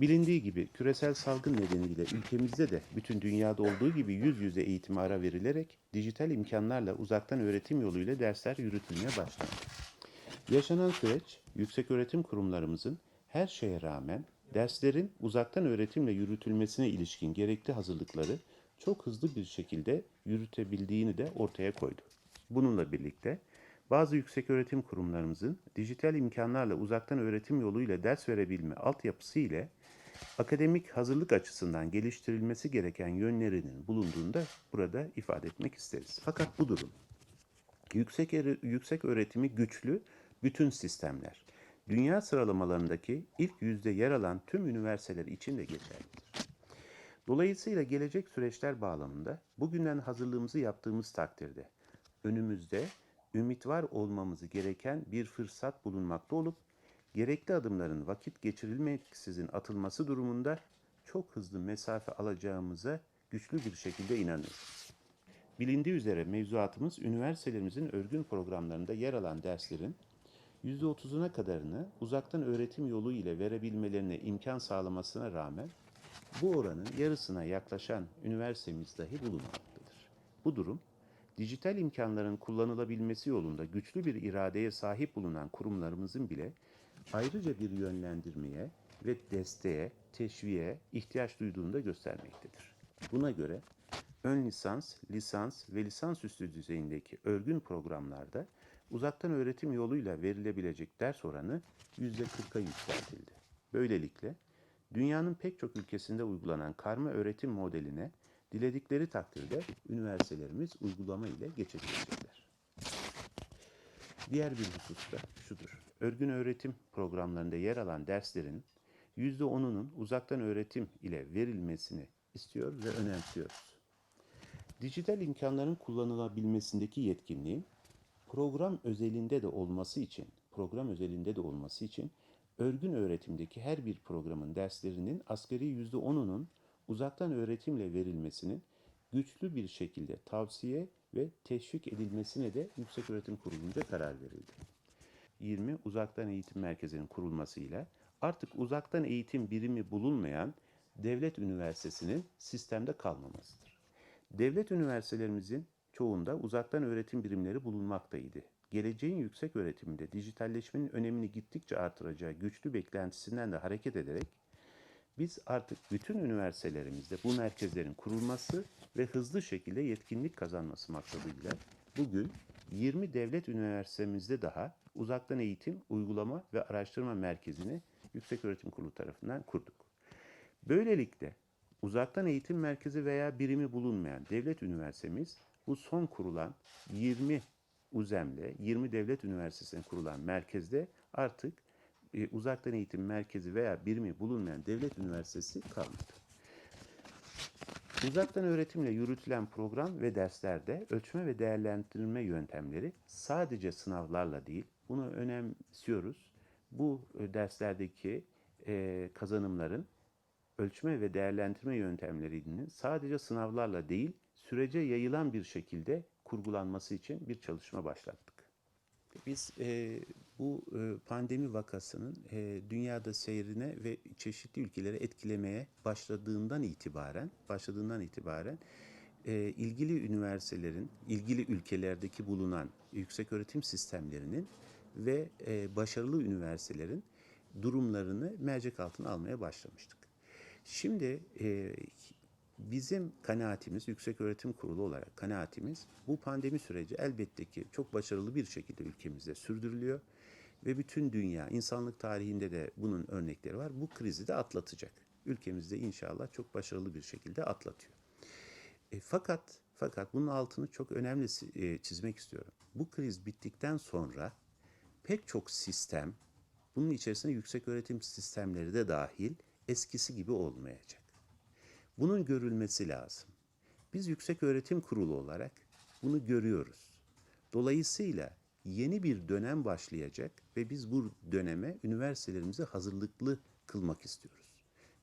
Bilindiği gibi küresel salgın nedeniyle ülkemizde de bütün dünyada olduğu gibi yüz yüze eğitime ara verilerek dijital imkanlarla uzaktan öğretim yoluyla dersler yürütülmeye başlandı. Yaşanan süreç yüksek öğretim kurumlarımızın her şeye rağmen derslerin uzaktan öğretimle yürütülmesine ilişkin gerekli hazırlıkları çok hızlı bir şekilde yürütebildiğini de ortaya koydu. Bununla birlikte bazı yüksek öğretim kurumlarımızın dijital imkanlarla uzaktan öğretim yoluyla ders verebilme altyapısı ile akademik hazırlık açısından geliştirilmesi gereken yönlerinin bulunduğunu da burada ifade etmek isteriz. Fakat bu durum yüksek, yüksek öğretimi güçlü bütün sistemler, dünya sıralamalarındaki ilk yüzde yer alan tüm üniversiteler için de geçerlidir. Dolayısıyla gelecek süreçler bağlamında bugünden hazırlığımızı yaptığımız takdirde önümüzde ümit var olmamızı gereken bir fırsat bulunmakta olup gerekli adımların vakit geçirilmeksizin atılması durumunda çok hızlı mesafe alacağımıza güçlü bir şekilde inanıyoruz. Bilindiği üzere mevzuatımız üniversitelerimizin örgün programlarında yer alan derslerin %30'una kadarını uzaktan öğretim yolu ile verebilmelerine imkan sağlamasına rağmen bu oranın yarısına yaklaşan üniversitemiz dahi bulunmaktadır. Bu durum, dijital imkanların kullanılabilmesi yolunda güçlü bir iradeye sahip bulunan kurumlarımızın bile ayrıca bir yönlendirmeye ve desteğe, teşviğe ihtiyaç duyduğunu da göstermektedir. Buna göre ön lisans, lisans ve lisansüstü düzeyindeki örgün programlarda uzaktan öğretim yoluyla verilebilecek ders oranı %40'a yükseltildi. Böylelikle dünyanın pek çok ülkesinde uygulanan karma öğretim modeline diledikleri takdirde üniversitelerimiz uygulama ile geçebilecekler. Diğer bir husus da şudur. Örgün öğretim programlarında yer alan derslerin %10'unun uzaktan öğretim ile verilmesini istiyor ve önemsiyoruz. Dijital imkanların kullanılabilmesindeki yetkinliğin program özelinde de olması için, program özelinde de olması için örgün öğretimdeki her bir programın derslerinin asgari %10'unun uzaktan öğretimle verilmesinin güçlü bir şekilde tavsiye ve teşvik edilmesine de Yükseköğretim Kurulu'nca karar verildi. 20 uzaktan eğitim merkezinin kurulmasıyla artık uzaktan eğitim birimi bulunmayan devlet üniversitesinin sistemde kalmamasıdır. Devlet üniversitelerimizin çoğunda uzaktan öğretim birimleri bulunmaktaydı. Geleceğin yüksek öğretiminde dijitalleşmenin önemini gittikçe artıracağı güçlü beklentisinden de hareket ederek biz artık bütün üniversitelerimizde bu merkezlerin kurulması ve hızlı şekilde yetkinlik kazanması maksadıyla bugün 20 devlet üniversitemizde daha uzaktan eğitim, uygulama ve araştırma merkezini Yükseköğretim Kurulu tarafından kurduk. Böylelikle uzaktan eğitim merkezi veya birimi bulunmayan devlet üniversitemiz bu son kurulan 20 UZEM'le 20 devlet üniversitesine kurulan merkezde artık e, uzaktan eğitim merkezi veya birimi bulunmayan devlet üniversitesi kalmadı. Uzaktan öğretimle yürütülen program ve derslerde ölçme ve değerlendirme yöntemleri sadece sınavlarla değil, bunu önemsiyoruz. Bu e, derslerdeki e, kazanımların ölçme ve değerlendirme yöntemlerinin sadece sınavlarla değil, sürece yayılan bir şekilde kurgulanması için bir çalışma başlattık. Biz e, bu e, pandemi vakasının e, dünyada seyrine ve çeşitli ülkeleri etkilemeye başladığından itibaren, başladığından itibaren e, ilgili üniversitelerin, ilgili ülkelerdeki bulunan yüksek öğretim sistemlerinin ve başarılı üniversitelerin durumlarını mercek altına almaya başlamıştık. Şimdi bizim kanaatimiz, Yüksek Öğretim Kurulu olarak kanaatimiz bu pandemi süreci elbette ki çok başarılı bir şekilde ülkemizde sürdürülüyor. Ve bütün dünya, insanlık tarihinde de bunun örnekleri var. Bu krizi de atlatacak. Ülkemizde inşallah çok başarılı bir şekilde atlatıyor. E, fakat fakat bunun altını çok önemli e, çizmek istiyorum. Bu kriz bittikten sonra pek çok sistem, bunun içerisinde yüksek öğretim sistemleri de dahil eskisi gibi olmayacak. Bunun görülmesi lazım. Biz Yüksek Öğretim Kurulu olarak bunu görüyoruz. Dolayısıyla yeni bir dönem başlayacak ve biz bu döneme üniversitelerimizi hazırlıklı kılmak istiyoruz.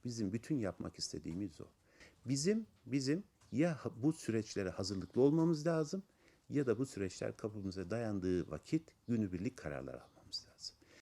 Bizim bütün yapmak istediğimiz o. Bizim bizim ya bu süreçlere hazırlıklı olmamız lazım ya da bu süreçler kapımıza dayandığı vakit günübirlik kararlar almamız